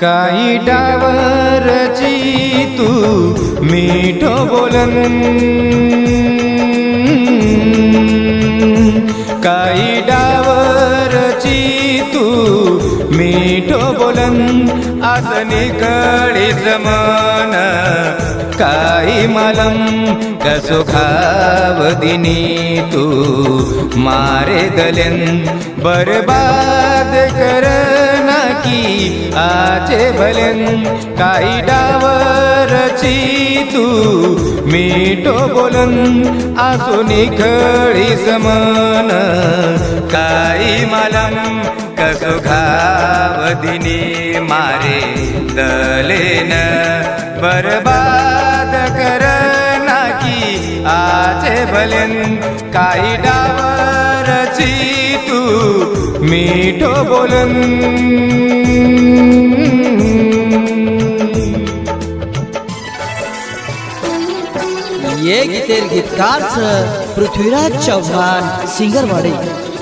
काही डावरची तू मीठो बोलन. काही डावरची तू मीठो बोलन. आसनी कळी जमान काही मलम कसो खावदिनी तू. मारे गलन बरबाद कर की आचे भलेन काही डावरची तू मीठो बोलन आसुनी खळी समन काही मालम कसो घावदिनी मारे. दलेन बरबाद कर नाकी आचे भलेन काही डावर मीठ बोलन. ये गीतेर गीतकार पृथ्वीराज चव्हाण सिंगरवाडे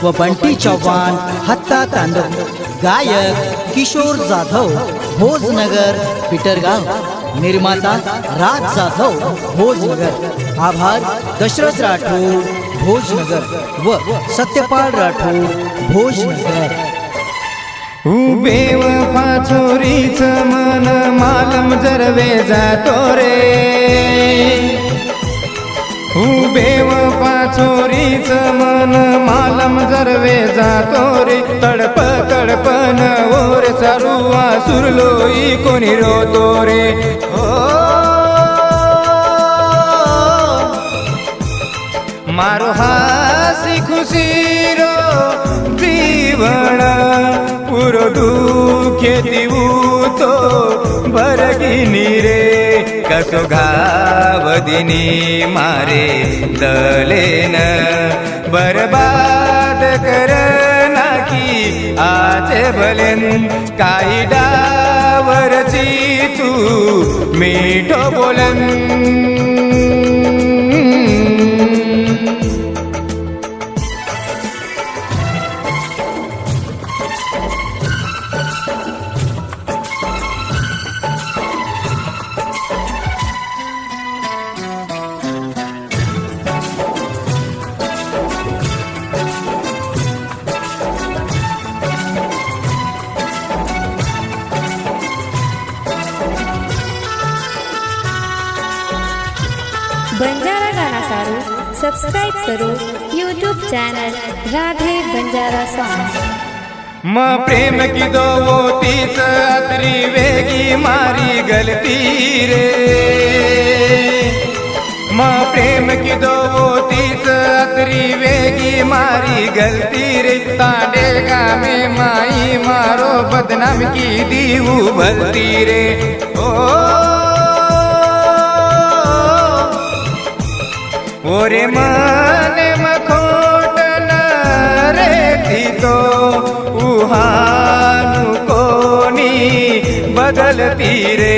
व बंटी चव्हाण हत्ता तांडव गायक किशोर जाधव भोजनगर पिटरगाव. निर्माता राज जाधव भोजनगर. आभार दशरथ राठोड भोजनगर व सत्यपाल राठोड भोजनगर. उभे व पाचोरीच मन मालम जरवे जातो रे. उभे व पाचोरीच मन मालम जरवे जातो रे. तडप तडपन ओ हो दारू सुरलोई कोणी रोतो रे? हो. मारो हासी खुशी रो जीवन पुरो दुखे देऊ तो बरगिनी रे. कसो घावदिनी मारे दलेन बरबाद कर ना की आ भलेन कायदावरची तू मीठ बोलन સબસ્ક્રાઇબ કરો યુટ્યુબ ચેનલ રાધે બંજારા સોંગમાં પ્રેમ કીધો ઓતી સત્રી વેગી મારી ગલતી રે માં પ્રેમ કીધો ઓતી સત્રી વેગી મારી ગલતી રે તાડે ગામે માઈ મારો બદનામ કીધી ઉભલતી રે ઓ की दीवू भलती रे ओ ओरे माने मखोट न रे तो उहानु कोणी बदलती रे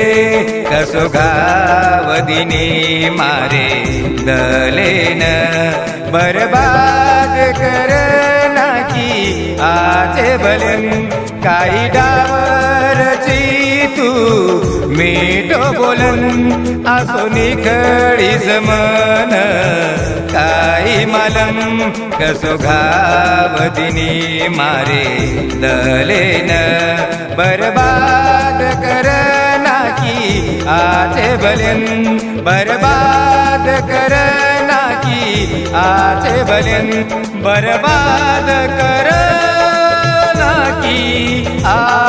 कसो गावदिनी मारे दलेन बरबाद कर नाकी आचे बलन काही डावरची तू मीठो बोलन असो निखळी मन काही मालम कसो घावदिनी मारे. दलेन बरबाद कर नाकी आचे बलन बरबाद कर नाकी आचे बलन बरबाद कर नाकी आ